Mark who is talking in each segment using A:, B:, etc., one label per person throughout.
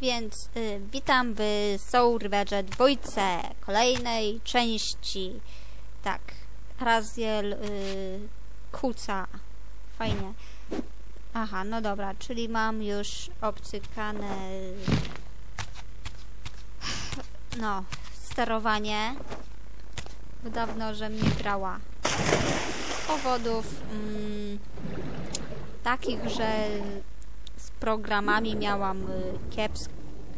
A: Więc y, witam w Soul Riverze dwójce, kolejnej części. Tak, Raziel y, kuca. Fajnie. Aha, no dobra, czyli mam już obcykane no, sterowanie. Dawno, że mnie grała. Z powodów mm, takich, że programami miałam y, kiepsk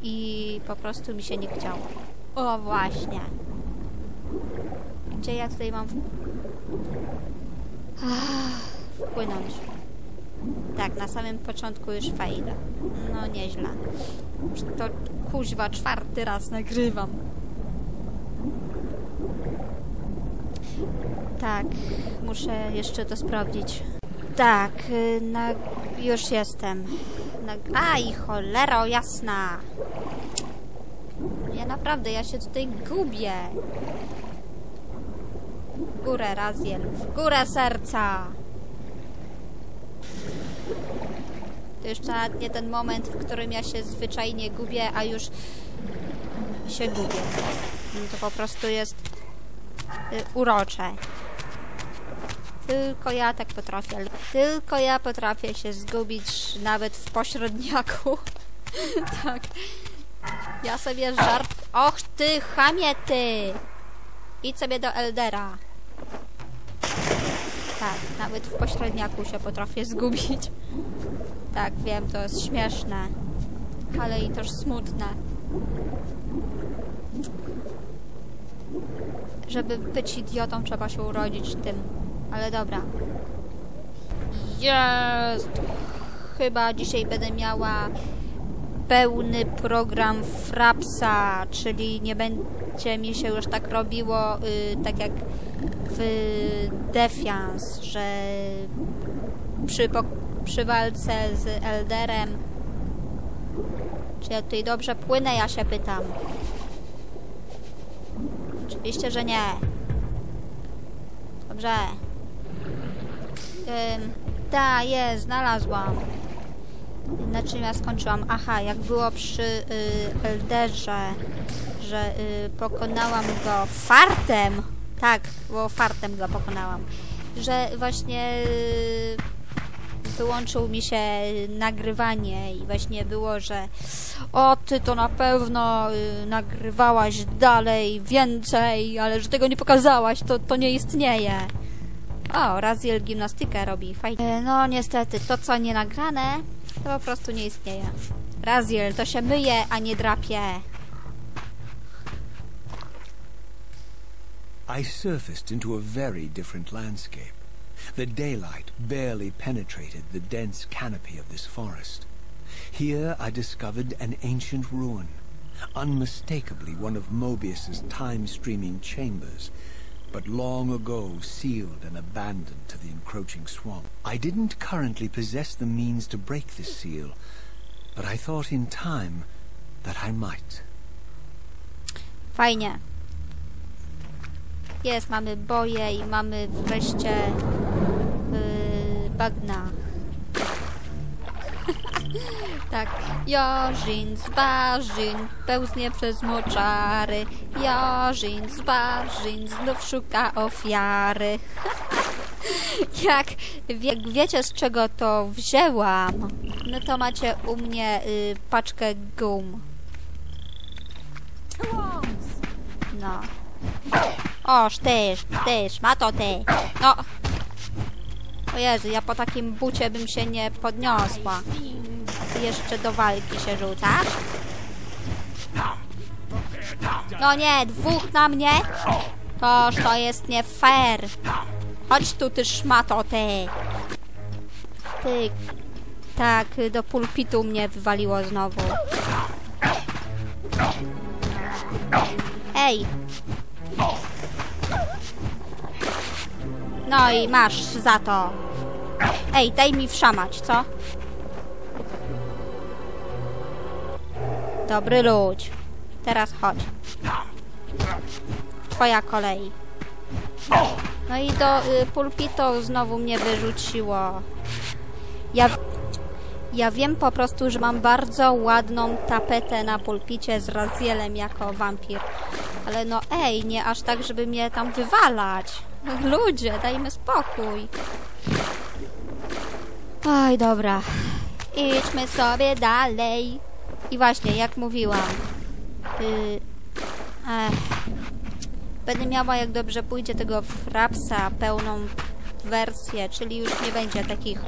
A: i po prostu mi się nie chciało. O właśnie. Gdzie ja tutaj mam wpłynąć? Tak, na samym początku już fail. No nieźle. To kuźwa czwarty raz nagrywam. Tak, muszę jeszcze to sprawdzić. Tak, y, na, już jestem. Na, aj, cholero jasna. Ja naprawdę, ja się tutaj gubię. W górę, Raziel, w górę serca. To jeszcze nawet nie ten moment, w którym ja się zwyczajnie gubię, a już się gubię. No to po prostu jest y, urocze. Tylko ja tak potrafię. Tylko ja potrafię się zgubić nawet w pośredniaku. tak. Ja sobie żart... Och ty, chamie ty! Idź sobie do Eldera. Tak, nawet w pośredniaku się potrafię zgubić. Tak, wiem, to jest śmieszne. Ale i też smutne. Żeby być idiotą, trzeba się urodzić tym. Ale dobra. Jest! Chyba dzisiaj będę miała pełny program Frapsa, czyli nie będzie mi się już tak robiło, y, tak jak w Defiance, że przy, przy walce z Elderem czy ja tutaj dobrze płynę, ja się pytam. Oczywiście, że nie. Dobrze. Ym, ta, jest, znalazłam. Na czym ja skończyłam? Aha, jak było przy y, Elderze, że y, pokonałam go fartem. Tak, było fartem go pokonałam. Że właśnie y, wyłączył mi się nagrywanie i właśnie było, że o, ty to na pewno y, nagrywałaś dalej, więcej, ale że tego nie pokazałaś, to, to nie istnieje. O, Raziel gimnastykę robi, fajnie. E, No niestety, to co nie nagrane, to po prostu nie istnieje. Raziel, to się myje, a nie drapie.
B: I surfaced into a very different landscape. The daylight barely penetrated the dense canopy of this forest. Here I discovered an ancient ruin, unmistakably one of Mobius's time-streaming chambers, but long ago sealed and abandoned to the encroaching swamp. I didn't currently possess the means to break this seal, but I thought in time that I might.
A: Fajnie. Jest, mamy boje i mamy wreszcie yy, bagna. tak. Jorzin z Barzin pełznie przez moczary. Jorzin z Barzin znów szuka ofiary. jak, jak wiecie z czego to wzięłam, no to macie u mnie y, paczkę gum. No. Oż tyż, tyż, ma to ty. No. O Jezu, ja po takim bucie bym się nie podniosła. Jeszcze do walki się rzucasz? No nie, dwóch na mnie? Toż to jest nie fair. Chodź tu, ty szmato, ty. Ty. Tak, do pulpitu mnie wywaliło znowu. Ej! No i masz za to. Ej, daj mi wszamać, co? Dobry ludź. Teraz chodź. Twoja kolej. No i do y, znowu mnie wyrzuciło. Ja, Ja wiem po prostu, że mam bardzo ładną tapetę na pulpicie z Razielem jako wampir. Ale no ej, nie aż tak, żeby mnie tam wywalać. Ludzie, dajmy spokój. Oj, dobra. Idźmy sobie dalej. I właśnie, jak mówiłam. Yy, ech, będę miała, jak dobrze pójdzie, tego frapsa pełną wersję, czyli już nie będzie takich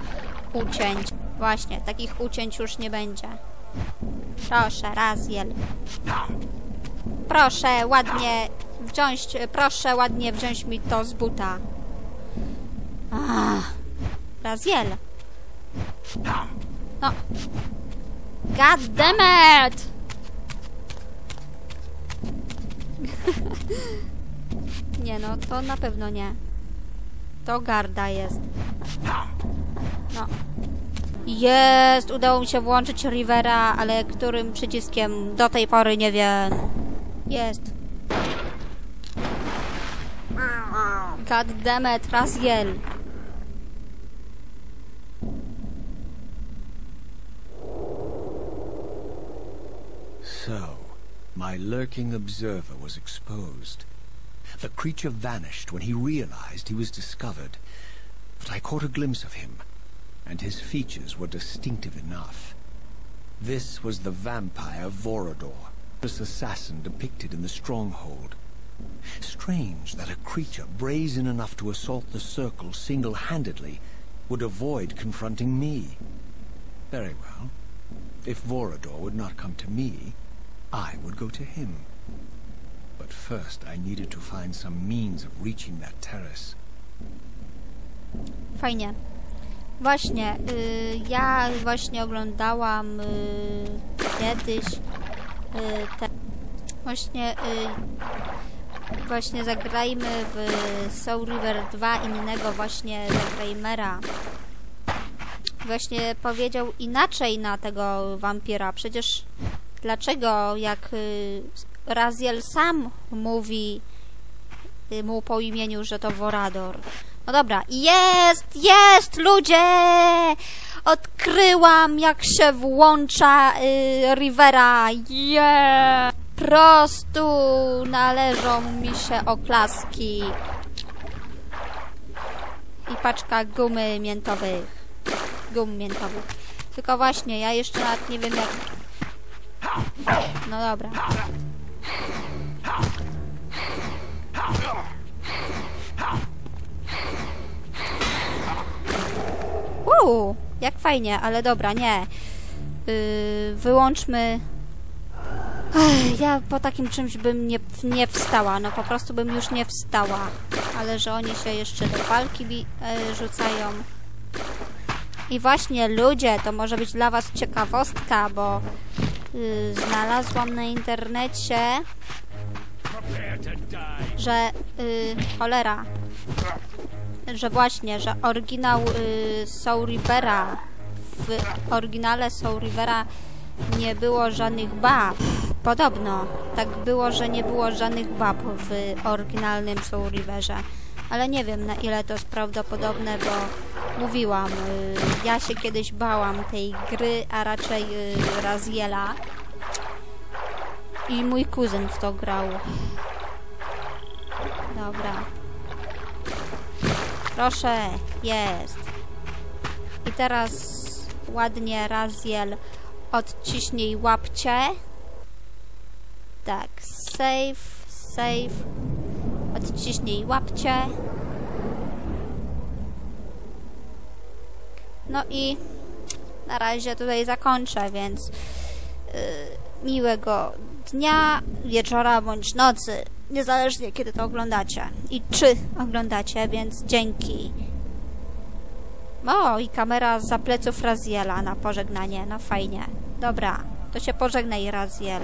A: ucięć. Właśnie, takich ucięć już nie będzie. Proszę, Raziel. Proszę, ładnie wziąć, proszę ładnie wziąć mi to z buta. Ach, Raziel. No. God damn it! nie no, to na pewno nie. To garda jest. No. Jest! Udało mi się włączyć Rivera, ale którym przyciskiem do tej pory nie wiem. Jest. God damn it, Raziel.
B: So, my lurking observer was exposed. The creature vanished when he realized he was discovered, but I caught a glimpse of him, and his features were distinctive enough. This was the vampire Vorador, this assassin depicted in the stronghold. Strange that a creature brazen enough to assault the circle single-handedly would avoid confronting me. Very well. If Vorador would not come to me, I would go to him. But first I needed to find some means of reaching that terrace.
A: Fajnie. Właśnie, y, ja właśnie oglądałam y, kiedyś y, te, właśnie y, właśnie zagrajmy w Soul River 2 innego właśnie zagrajmera. Właśnie powiedział inaczej na tego wampira. Przecież dlaczego jak y, Raziel sam mówi y, mu po imieniu, że to Vorador. No dobra, jest, jest, ludzie! Odkryłam, jak się włącza y, Rivera. Yeah! Prostu należą mi się oklaski. I paczka gumy miętowych. Gum miętowych. Tylko właśnie, ja jeszcze nawet nie wiem jak... No dobra. Uuu, jak fajnie, ale dobra, nie. Yy, wyłączmy... Ech, ja po takim czymś bym nie, nie wstała, no po prostu bym już nie wstała. Ale że oni się jeszcze do walki yy, rzucają. I właśnie ludzie, to może być dla was ciekawostka, bo yy, znalazłam na internecie, że yy, cholera, że właśnie, że oryginał y, Soul Rivera w oryginale Soul Rivera nie było żadnych bab. Podobno tak było, że nie było żadnych bab w oryginalnym Soul Riverze. Ale nie wiem na ile to jest prawdopodobne, bo mówiłam, y, ja się kiedyś bałam tej gry, a raczej y, Raziela. I mój kuzyn w to grał. Dobra. Proszę, jest. I teraz ładnie Raziel odciśnij łapcie. Tak, save, save. Odciśnij łapcie. No i na razie tutaj zakończę, więc yy, miłego dnia, wieczora bądź nocy, niezależnie kiedy to oglądacie i czy oglądacie, więc dzięki. O, i kamera za pleców Raziela na pożegnanie, no fajnie. Dobra, to się pożegnaj Raziel.